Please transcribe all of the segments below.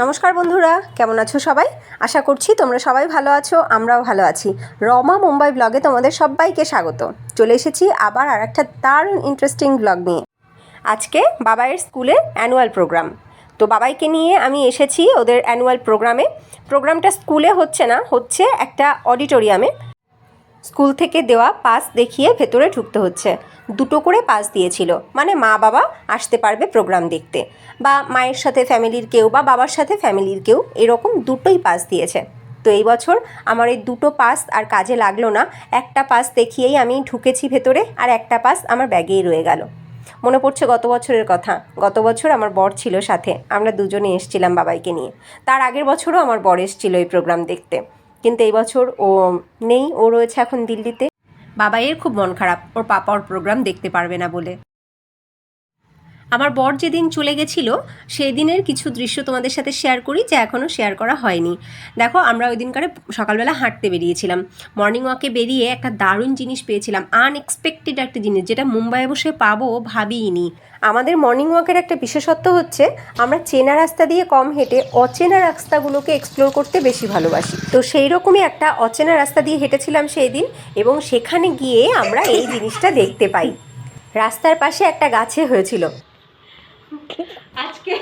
নমস্কার বন্ধুরা, কেমন আছো সবাই? আশা করছি তোমরা সবাই ভালো আছো, আমরাও ভালো আছি। রমা মুম্বাই ব্লগে তোমাদের সবাইকে স্বাগত। চলে এসেছি আবার আর একটা দারুণ ইন্টারেস্টিং ব্লগ নিয়ে। আজকে বাবাইয়ের স্কুলে অ্যানুয়াল প্রোগ্রাম তো বাবাইকে নিয়ে আমি এসেছি ওদের অ্যানুয়াল প্রোগ্রামে প্রোগ্রামটা স্কুলে হচ্ছে না, হচ্ছে একটা অডিটোরিয়ামে স্কুল থেকে দেওয়া পাস দেখিয়ে ভেতরে ঢুকতে হচ্ছে। দুটো করে পাস দিয়েছিল। মানে মা বাবা আসতে পারবে প্রোগ্রাম দেখতে। বা মায়ের সাথে ফ্যামিলির কেউ বা বাবার সাথে ফ্যামিলির কেউ এরকম দুটোই পাস দিয়েছে। তো এই বছর আমার এই দুটো পাস আর কাজে লাগল না। একটা পাস দেখিয়েই আমি ঢুকেছি ভেতরে আর একটা পাস আমার ব্যাগেই রয়ে গেল। মনে পড়ছে গত বছরের কথা। গত বছর আমার বর ছিল সাথে। আমরা দুজনে এসছিলাম বাবাইকে নিয়ে। তার আগের বছরও আমার বর এসছিল এই প্রোগ্রাম দেখতে। কিন্তু এই বছর ও নেই, ও রয়েছে এখন দিল্লিতে। বাবাইয়ের খুব মন খারাপ, ওর পাপা ওর প্রোগ্রাম দেখতে পারবে না বলে। আমার বর যেদিন চলে গেছিল সেই দিনের কিছু দৃশ্য তোমাদের সাথে শেয়ার করি যে এখনও শেয়ার করা হয়নি। দেখো, আমরা ওই দিনকারে সকালবেলা হাঁটতে বেরিয়েছিলাম। মর্নিং ওয়াকে বেরিয়ে একটা দারুণ জিনিস পেয়েছিলাম আনএক্সপেক্টেড একটা জিনিস, যেটা মুম্বাইয়ে বসে পাবো ভাবিনি আমাদের মর্নিং ওয়াকের একটা বিশেষত্ব হচ্ছে, আমরা চেনা রাস্তা দিয়ে কম হেঁটে অচেনা রাস্তাগুলোকে এক্সপ্লোর করতে বেশি ভালোবাসি। তো সেই রকমই একটা অচেনা রাস্তা দিয়ে হেঁটেছিলাম সেই দিন এবং সেখানে গিয়ে আমরা এই জিনিসটা দেখতে পাই। রাস্তার পাশে একটা গাছে হয়েছিল। আজকে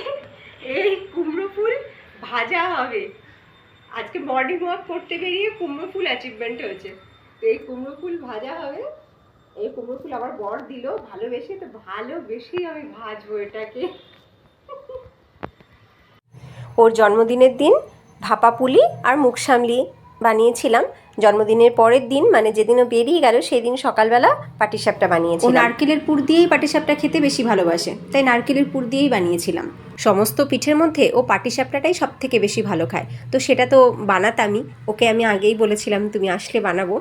এই কুমড়ো ফুল ভাজা হবে। আজকে মর্নিং ওয়াক করতে বেরিয়ে কুমড়ো ফুল অ্যাচিভমেন্ট হয়েছে। তো এই কুমড়ো ফুল ভাজা হবে। এই কুমড়ো ফুল আবার বর দিল ভালোবেসে, তো ভালোবেসেই আমি ভাজবো এটাকে। ওর জন্মদিনের দিন ভাপা পুলি আর মুখ সামলি বানিয়েছিলাম। জন্মদিনের পরের দিন মানে যেদিনও বেরিয়ে গেল সেই দিন সকালবেলা পাটিসাপটা বানিয়েছিলাম। নারকেলের পুর দিয়েই পাটিসাপটা খেতে বেশি ভালোবাসে, তাই নারকেলের পুর দিয়েই বানিয়েছিলাম। সমস্ত পিঠের মধ্যে ও পাটিসাপটাটাই সব থেকে বেশি ভালো খায়। তো সেটা তো বানাতামই। ওকে আমি আগেই বলেছিলাম, তুমি আসলে বানাবো।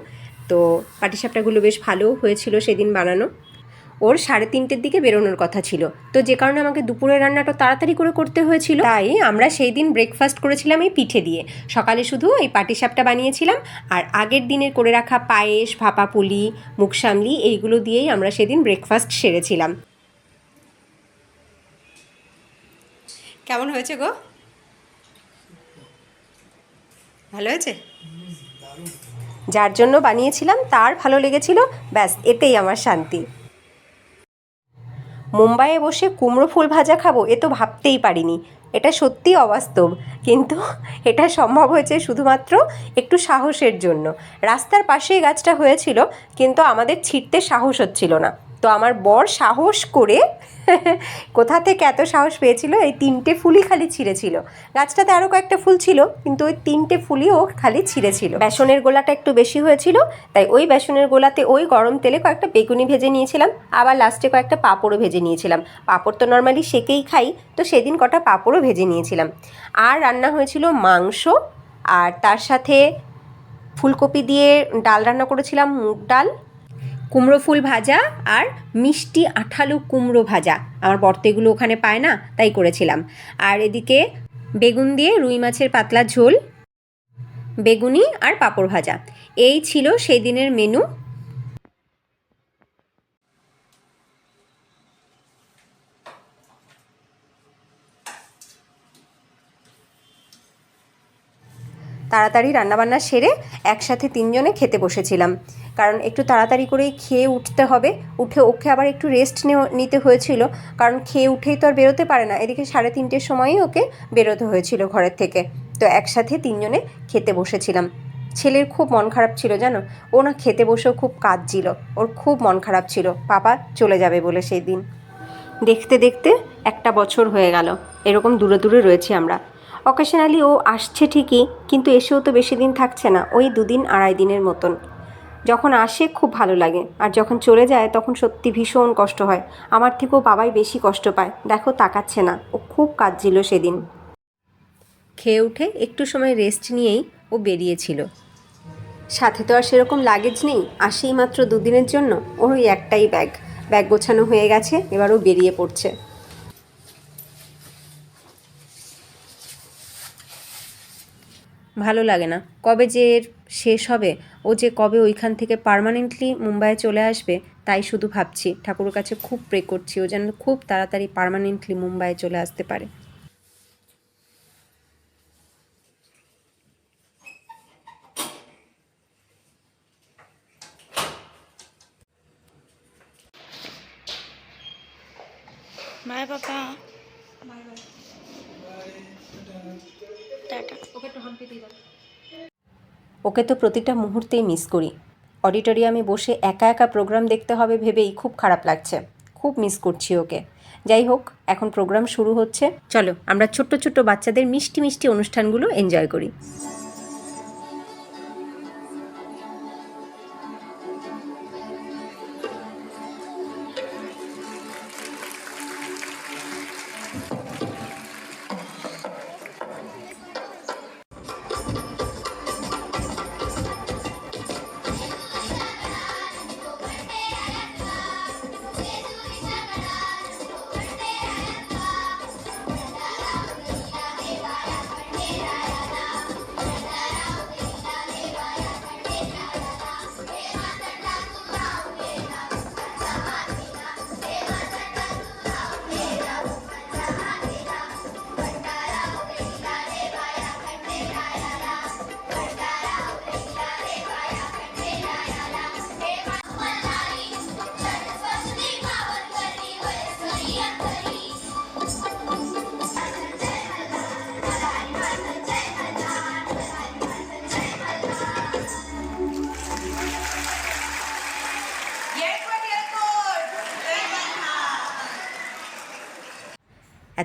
তো পাটিসাপটাগুলো বেশ ভালোও হয়েছিল সেদিন বানানো। ওর সাড়ে তিনটের দিকে বেরোনোর কথা ছিল। তো যে কারণে আমাকে দুপুরের রান্নাটা তাড়াতাড়ি করে করতে হয়েছিল। তাই আমরা সেই দিন ব্রেকফাস্ট করেছিলাম এই পিঠে দিয়ে। সকালে শুধু এই পাটিসাপটা বানিয়েছিলাম আর আগের দিনের করে রাখা পায়েস, ভাপা পুলি মুখসামলি এইগুলো দিয়েই আমরা সেদিন ব্রেকফাস্ট সেরেছিলাম। কেমন হয়েছে গো? ভালো হয়েছে? যার জন্য বানিয়েছিলাম তার ভালো লেগেছিল। ব্যাস, এতেই আমার শান্তি। মুম্বাইয়ে বসে কুমড়ো ফুল ভাজা খাব, এ তো ভাবতেই পারিনি। এটা সত্যিই অবাস্তব। কিন্তু এটা সম্ভব হয়েছে শুধুমাত্র একটু সাহসের জন্য। রাস্তার পাশেই গাছটা হয়েছিল, কিন্তু আমাদের ছিঁড়তে সাহস হচ্ছিল না। তো আমার বর সাহস করে কোথা থেকে এত সাহস পেয়েছিল? এই তিনটে ফুলই খালি ছিঁড়েছিল। গাছটাতে আরও কয়েকটা ফুল ছিল, কিন্তু ওই তিনটে ফুলই ও খালি ছিঁড়েছিল। বেসনের গোলাটা একটু বেশি হয়েছিল, তাই ওই বেসনের গোলাতে ওই গরম তেলে কয়েকটা বেগুনি ভেজে নিয়েছিলাম, আবার লাস্টে কয়েকটা পাঁপড়ও ভেজে নিয়েছিলাম। পাঁপড় তো নর্মালি সেকেই খাই, তো সেদিন কটা পাঁপড়ও ভেজে নিয়েছিলাম। আর রান্না হয়েছিল মাংস, আর তার সাথে ফুলকপি দিয়ে ডাল রান্না করেছিলাম, মুগ ডাল কুমড়ো ফুল ভাজা আর মিষ্টি আঠালো কুমড়ো ভাজা। আমার বর্তেগুলো ওখানে পায় না, তাই করেছিলাম। আর এদিকে বেগুন দিয়ে রুই মাছের পাতলা ঝোল, বেগুনি আর পাঁপড় ভাজা। এই ছিল সেই দিনের মেনু তাড়াতাড়ি রান্নাবান্না সেরে একসাথে তিনজনে খেতে বসেছিলাম। কারণ একটু তাড়াতাড়ি করেই খেয়ে উঠতে হবে। উঠে ওকে আবার একটু রেস্ট নিতে হয়েছিল। কারণ খেয়ে উঠেই তো আর বেরোতে পারে না। এদিকে সাড়ে তিনটের সময়ই ওকে বেরোতে হয়েছিল ঘরের থেকে। তো একসাথে তিনজনে খেতে বসেছিলাম। ছেলের খুব মন খারাপ ছিল, জানো? ও না খেতে বসেও খুব কাঁদছিল। ওর খুব মন খারাপ ছিল। পাপা চলে যাবে বলে সেই দিন। দেখতে দেখতে একটা বছর হয়ে গেল। এরকম দূরে দূরে রয়েছি আমরা। অকেশনালি ও আসছে ঠিকই, কিন্তু এসেও তো বেশি দিন থাকছে না, ওই দুদিন আড়াই দিনের মতন। যখন আসে খুব ভালো লাগে, আর যখন চলে যায় তখন সত্যি ভীষণ কষ্ট হয়। আমার থেকেও বাবাই বেশি কষ্ট পায়, দেখো তাকাচ্ছে না, ও খুব কাঁদছিল সেদিন। খেয়ে উঠে একটু সময় রেস্ট নিয়েই ও বেরিয়েছিল। সাথে তো আর সেরকম লাগেজ নেই, আসেই মাত্র দুদিনের জন্য, ওর ওই একটাই ব্যাগ ব্যাগ গোছানো হয়ে গেছে, এবার ও বেরিয়ে পড়ছে। ভালো লাগে না কবে যে এর শেষ হবে, ও যে কবে ওইখান থেকে পারমানেন্টলি মুম্বাইয়ে চলে আসবে, তাই শুধু ভাবছি ঠাকুরের কাছে খুব প্রে করছি, ও যেন খুব তাড়াতাড়ি পারমানেন্টলি মুম্বাইয়ে চলে আসতে পারে My papa. ওকে তো প্রতিটা মুহূর্তেই মিস করি। অডিটোরিয়ামে বসে একা একা প্রোগ্রাম দেখতে হবে ভেবেই খুব খারাপ লাগছে। খুব মিস করছি ওকে। যাই হোক, এখন প্রোগ্রাম শুরু হচ্ছে। চলো, আমরা ছোট্ট ছোট্ট বাচ্চাদের মিষ্টি মিষ্টি অনুষ্ঠানগুলো এনজয় করি।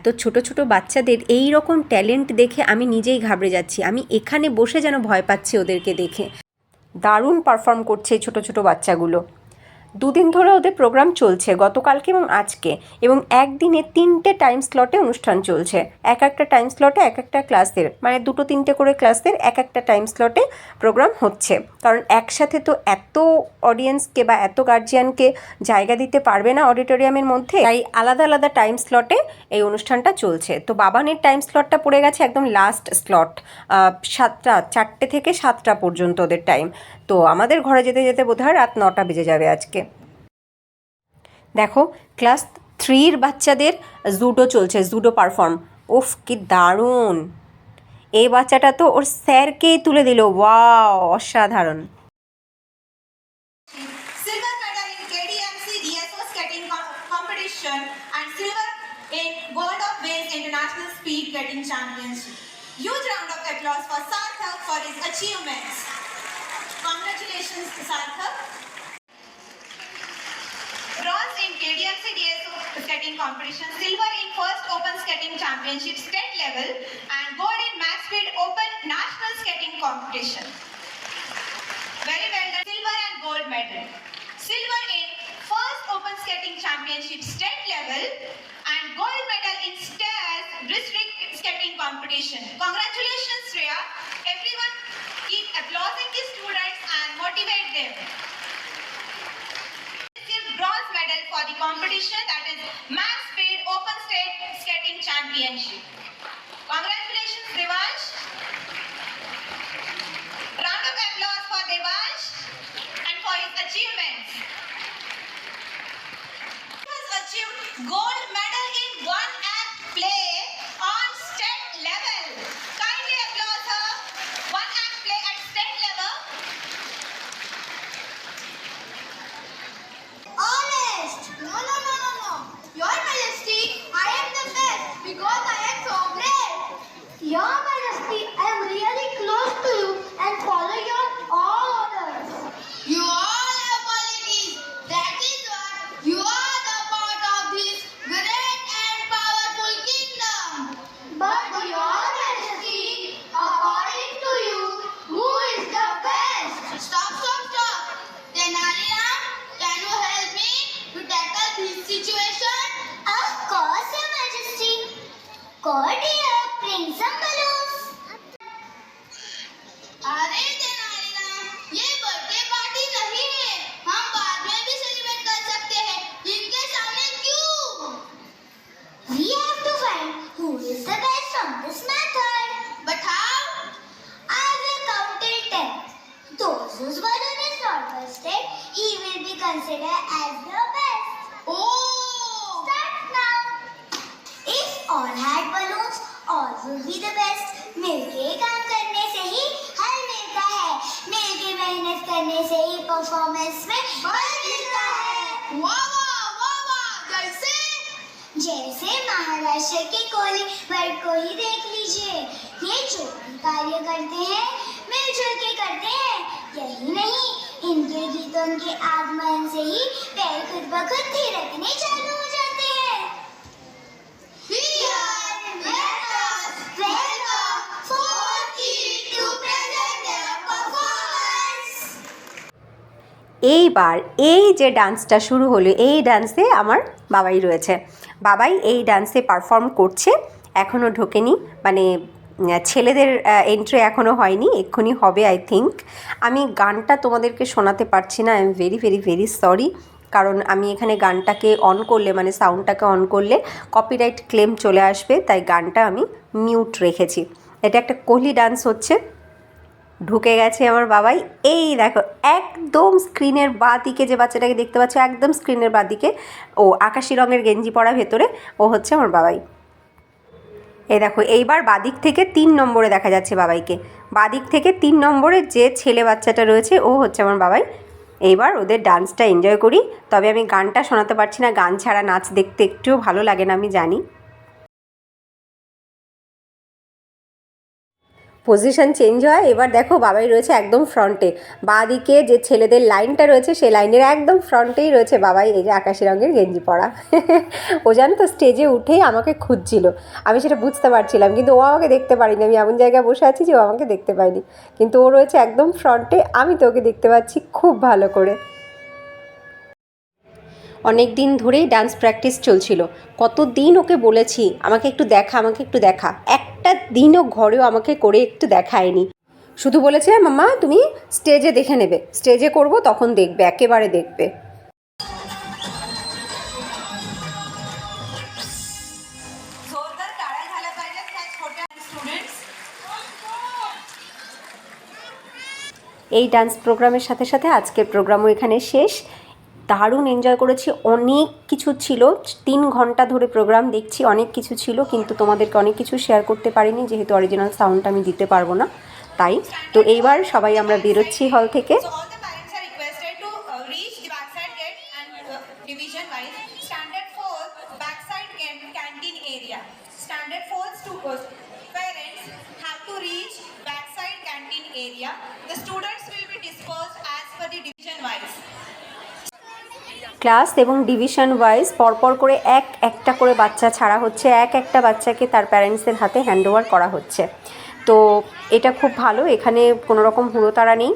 এত ছোট ছোট বাচ্চাদের এই রকম ট্যালেন্ট দেখে আমি নিজেই ঘাবড়ে যাচ্ছি। আমি এখানে বসে যেন ভয় পাচ্ছি ওদেরকে দেখে। দারুণ পারফর্ম করছে ছোট ছোট বাচ্চাগুলো। দুদিন ধরে ওদের প্রোগ্রাম চলছে, গতকালকে এবং আজকে। এবং একদিনে তিনটে টাইম স্লটে অনুষ্ঠান চলছে। এক একটা টাইম স্লটে এক একটা ক্লাসের মানে দুটো তিনটে করে ক্লাসের এক একটা টাইম স্লটে প্রোগ্রাম হচ্ছে। কারণ একসাথে তো এত অডিয়েন্সকে বা এত গার্জিয়ানকে জায়গা দিতে পারবে না অডিটোরিয়ামের মধ্যে। তাই আলাদা আলাদা টাইম স্লটে এই অনুষ্ঠানটা চলছে। তো বাবানের টাইম স্লটটা পড়ে গেছে একদম লাস্ট স্লট সাতটা, চারটে থেকে সাতটা পর্যন্ত ওদের টাইম তো আমাদের ঘরে যেতে যেতে বোধহয় রাত নটা বেজে যাবে আজকে। দেখো, ক্লাস থ্রির বাচ্চাদের জুডো চলছে, জুডো পারফর্ম। ওফ কি দারুণ! এই বাচ্চাটা তো ওর স্যারকেই তুলে দিল। ওয়া অসাধারণ। Congratulations, Sarthak. Bronze in KDMC DSO skating competition, silver in first open skating championship state level, and gold in max speed open national skating competition. Very well done. Silver and gold medal. Silver in first open skating championship state level and gold medal in stairs district skating competition. Congratulations, Shreya. Everyone keep applauding the students motivate them. Received bronze medal for the competition that is max speed open state skating championship. Congratulations, Devansh. Round of applause for Devansh and for his achievements. He has achieved gold medal in one act play performance में बल मिलता है। वाह वाह वाह वाह जैसे? जैसे महाराष्ट्र के कोने वर्ग को ही देख लीजिए। ये जो भी कार्य करते हैं मिलजुल के करते हैं। यही नहीं इनके गीतों के आगमन से ही पैर खुद ब खुद थिरकने चालू এইবার এই যে ডান্সটা শুরু হলো, এই ডান্সে আমার বাবাই রয়েছে। বাবাই এই ডান্সে পারফর্ম করছে এখনও ঢোকেনি। মানে ছেলেদের এন্ট্রি এখনও হয়নি, এক্ষুনি হবে আই থিঙ্ক আমি গানটা তোমাদেরকে শোনাতে পারছি না I am very very very sorry কারণ আমি এখানে গানটাকে অন করলে মানে সাউন্ডটাকে অন করলে কপিরাইট ক্লেম চলে আসবে, তাই গানটা আমি মিউট রেখেছি। এটা একটা কোহলি ডান্স হচ্ছে। ঢুকে গেছে আমার বাবাই। এই দেখো, একদম স্ক্রিনের বাঁ দিকে যে বাচ্চাটাকে দেখতে পাচ্ছ, একদম স্ক্রিনের বাঁ দিকে ও আকাশি রঙের গেঞ্জি পরা ভেতরে, ও হচ্ছে আমার বাবাই। এই দেখো, এইবার বাদিক থেকে তিন নম্বরে দেখা যাচ্ছে বাবাইকে। বাদিক থেকে তিন নম্বরে যে ছেলে বাচ্চাটা রয়েছে, ও হচ্ছে আমার বাবাই। এইবার ওদের ডান্সটা এনজয় করি। তবে আমি গানটা শোনাতে পারছি না, গান ছাড়া নাচ দেখতে একটুও ভালো লাগে না, আমি জানি। পজিশন চেঞ্জ হয়। এবার দেখো বাবাই রয়েছে একদম ফ্রন্টে বাঁ দিকে যে ছেলেদের লাইনটা রয়েছে, সেই লাইনের একদম ফ্রন্টেই রয়েছে বাবাই। এই যে আকাশি রঙের গেঞ্জি পরা। ও জানো তো স্টেজে উঠেই আমাকে খুঁজছিল। আমি সেটা বুঝতে পারছিলাম, কিন্তু ও আমাকে দেখতে পারিনি। আমি এমন জায়গায় বসে আছি যে ও আমাকে দেখতে পাইনি কিন্তু ও রয়েছে একদম ফ্রন্টে আমি তো ওকে দেখতে পাচ্ছি খুব ভালো করে। অনেক দিন ধরেই ডান্স প্র্যাকটিস চলছিল। কত দিন ওকে বলেছি, আমাকে একটু দেখা, আমাকে একটু দেখা। একটা দিনও ঘরেও আমাকে করে একটু দেখায়নি। শুধু বলেছে মাম্মা তুমি স্টেজে দেখে নেবে। স্টেজে করব তখন দেখবে একেবারে দেখবে। এই ডান্স প্রোগ্রামের সাথে সাথে আজকের প্রোগ্রামও এখানে শেষ। দারুণ এনজয় করেছি। অনেক কিছু ছিল। তিন ঘণ্টা ধরে প্রোগ্রাম দেখছি, অনেক কিছু ছিল, কিন্তু তোমাদেরকে অনেক কিছু শেয়ার করতে পারিনি, যেহেতু অরিজিনাল সাউন্ডটা আমি দিতে পারব না। তাই, তো এইবার সবাই আমরা বেরোচ্ছি হল থেকে। ক্লাস এবং ডিভিশন ওয়াইজ পরপর করে এক একটা করে বাচ্চা ছাড়া হচ্ছে, এক একটা বাচ্চাকে তার প্যারেন্টসদের হাতে হ্যান্ড ওভার করা হচ্ছে। তো এটা খুব ভালো, এখানে কোনো রকম হুড়োতাড়া নেই।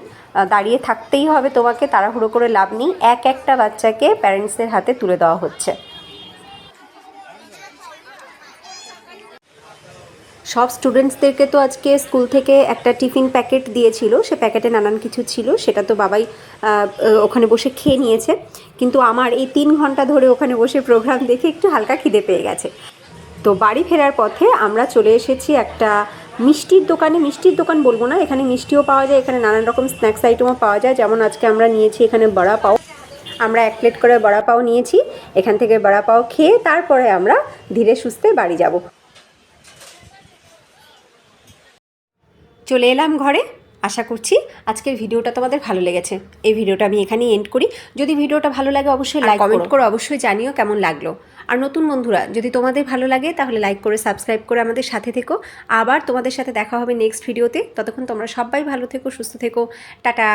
দাঁড়িয়ে থাকতেই হবে তোমাকে, তাড়াহুড়ো করে লাভ নেই। এক একটা বাচ্চাকে প্যারেন্টসদের হাতে তুলে দেওয়া হচ্ছে। সব স্টুডেন্টসদেরকে তো আজকে স্কুল থেকে একটা টিফিন প্যাকেট দিয়েছিল, সে প্যাকেটে নানান কিছু ছিল, সেটা তো বাবাই ওখানে বসে খেয়ে নিয়েছে। কিন্তু আমার এই তিন ঘণ্টা ধরে ওখানে বসে প্রোগ্রাম দেখে একটু হালকা খিদে পেয়ে গেছে। তো বাড়ি ফেরার পথে আমরা চলে এসেছি একটা মিষ্টির দোকানে। মিষ্টির দোকান বলব না, এখানে মিষ্টিও পাওয়া যায়, এখানে নানান রকম স্ন্যাক্স আইটেমও পাওয়া যায়। যেমন আজকে আমরা নিয়েছি এখানে বড়া পাও। আমরা এক প্লেট করে বড়া পাও নিয়েছি, এখান থেকে বড়া পাও খেয়ে তারপরে আমরা ধীরে সুস্থে বাড়ি যাব। চলে এলাম ঘরে। আশা করছি আজকের ভিডিওটা তোমাদের ভালো লেগেছে। এই ভিডিওটা আমি এখানেই এন্ড করি। যদি ভিডিওটা ভালো লাগে অবশ্যই লাইক কমেন্ট করে। অবশ্যই জানিও কেমন লাগল। আর নতুন বন্ধুরা যদি তোমাদের ভালো লাগে তাহলে লাইক করে সাবস্ক্রাইব করে আমাদের সাথে থেকো। আবার তোমাদের সাথে দেখা হবে নেক্সট ভিডিওতে ততক্ষণ তোমরা সবাই ভালো থেকো সুস্থ থেকো। টাটা!